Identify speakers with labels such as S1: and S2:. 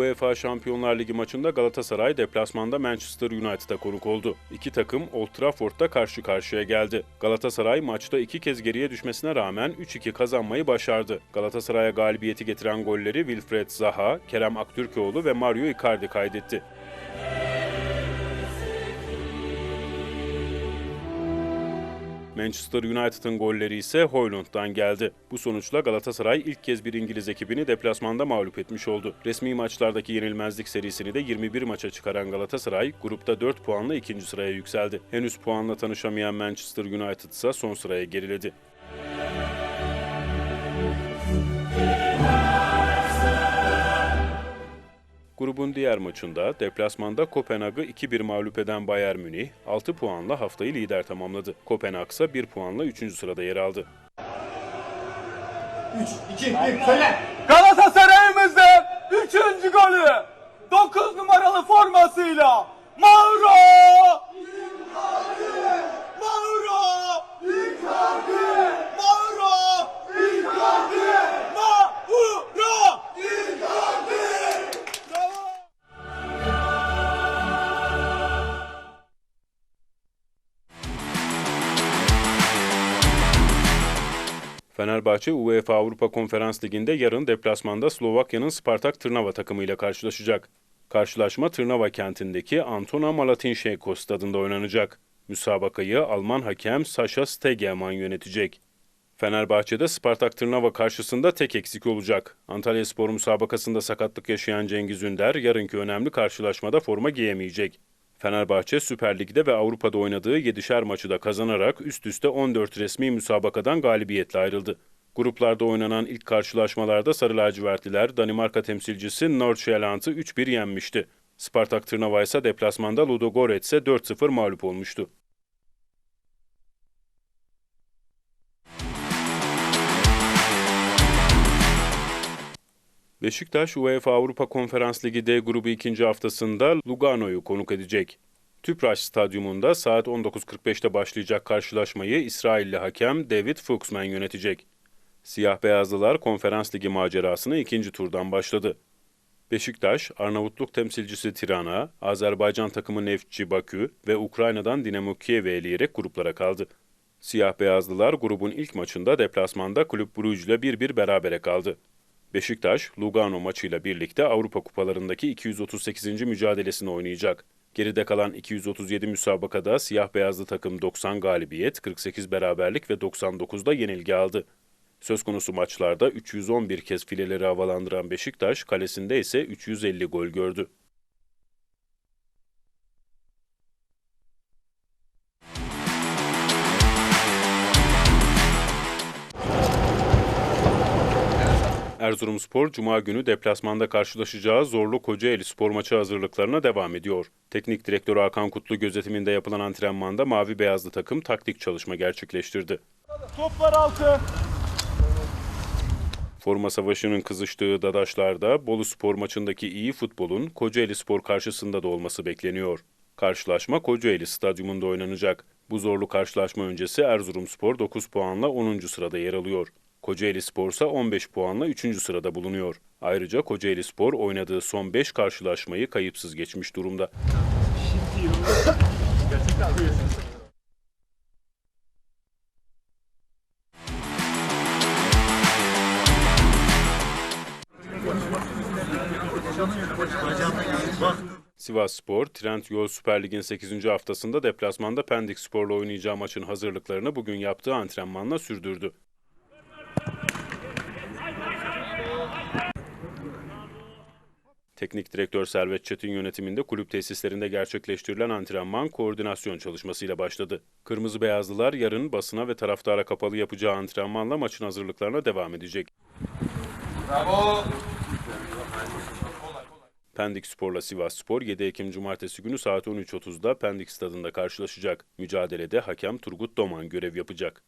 S1: UEFA Şampiyonlar Ligi maçında Galatasaray deplasmanda Manchester United'a konuk oldu. İki takım Old Trafford'da karşı karşıya geldi. Galatasaray maçta iki kez geriye düşmesine rağmen 3-2 kazanmayı başardı. Galatasaray'a galibiyeti getiren golleri Wilfred Zaha, Kerem Aktürkoğlu ve Mario Icardi kaydetti. Manchester United'ın golleri ise Hoylund'dan geldi. Bu sonuçla Galatasaray ilk kez bir İngiliz ekibini deplasmanda mağlup etmiş oldu. Resmi maçlardaki yenilmezlik serisini de 21 maça çıkaran Galatasaray, grupta 4 puanla ikinci sıraya yükseldi. Henüz puanla tanışamayan Manchester United ise son sıraya geriledi. Grubun diğer maçında deplasmanda Kopenhag'ı 2-1 mağlup eden Bayern Münih 6 puanla haftayı lider tamamladı. Kopenhag ise 1 puanla 3. sırada yer aldı.
S2: 3, 2, 1, söyle.
S3: Galatasaray'ımızın 3. golü 9 numaralı formasıyla Mauro
S1: Fenerbahçe UEFA Avrupa Konferans Ligi'nde yarın deplasmanda Slovakya'nın Spartak Trnava takımıyla karşılaşacak. Karşılaşma Trnava kentindeki Antona Malatinšejko stadında oynanacak. Müsabakayı Alman hakem Sasha Stegeman yönetecek. Fenerbahçe'de Spartak Tırnava karşısında tek eksik olacak. Antalya Spor müsabakasında sakatlık yaşayan Cengiz Ünder yarınki önemli karşılaşmada forma giyemeyecek. Fenerbahçe Süper Lig'de ve Avrupa'da oynadığı 7'şer maçı da kazanarak üst üste 14 resmi müsabakadan galibiyetle ayrıldı. Gruplarda oynanan ilk karşılaşmalarda Sarı Lacivertliler Danimarka temsilcisi Nordsjælland'ı 3-1 yenmişti. Spartak Tırnava ise deplasmanda Ludogorets'e 4-0 mağlup olmuştu. Beşiktaş UEFA Avrupa Konferans Ligi D grubu ikinci haftasında Lugano'yu konuk edecek. Tüpraş Stadyumunda saat 19.45'te başlayacak karşılaşmayı İsrailli hakem David Fuchsman yönetecek. Siyah Beyazlılar Konferans Ligi macerasına ikinci turdan başladı. Beşiktaş, Arnavutluk temsilcisi Tirana, Azerbaycan takımı Neftçi Bakü ve Ukrayna'dan Dinamo Kiev'i eleyerek gruplara kaldı. Siyah Beyazlılar grubun ilk maçında deplasmanda Kulüp Brugge ile 1-1 berabere kaldı. Beşiktaş, Lugano maçıyla birlikte Avrupa Kupalarındaki 238. mücadelesini oynayacak. Geride kalan 237 müsabakada siyah beyazlı takım 90 galibiyet, 48 beraberlik ve 99'da yenilgi aldı. Söz konusu maçlarda 311 kez fileleri havalandıran Beşiktaş, kalesinde ise 350 gol gördü. Erzurumspor Cuma günü deplasmanda karşılaşacağı zorlu Kocaeli spor maçı hazırlıklarına devam ediyor. Teknik direktör Hakan Kutlu gözetiminde yapılan antrenmanda mavi beyazlı takım taktik çalışma gerçekleştirdi.
S3: Toplar altı.
S1: Forma savaşının kızıştığı Dadaşlar'da Bolu Spor maçındaki iyi futbolun Kocaeli Spor karşısında da olması bekleniyor. Karşılaşma Kocaeli Stadyumunda oynanacak. Bu zorlu karşılaşma öncesi Erzurumspor 9 puanla 10. sırada yer alıyor. Kocaeli Spor ise 15 puanla 3. sırada bulunuyor. Ayrıca Kocaeli Spor oynadığı son 5 karşılaşmayı kayıpsız geçmiş durumda. Sivas Spor, Trend Yol Süper Lig'in 8. haftasında deplasmanda Pendik Spor'la oynayacağı maçın hazırlıklarını bugün yaptığı antrenmanla sürdürdü. Teknik direktör Servet Çetin yönetiminde kulüp tesislerinde gerçekleştirilen antrenman koordinasyon çalışmasıyla başladı. Kırmızı Beyazlılar yarın basına ve taraftara kapalı yapacağı antrenmanla maçın hazırlıklarına devam edecek.
S3: Bravo.
S1: Pendik Spor'la Sivas Spor 7 Ekim Cumartesi günü saat 13.30'da Pendik Stadı'nda karşılaşacak. Mücadelede hakem Turgut Doman görev yapacak.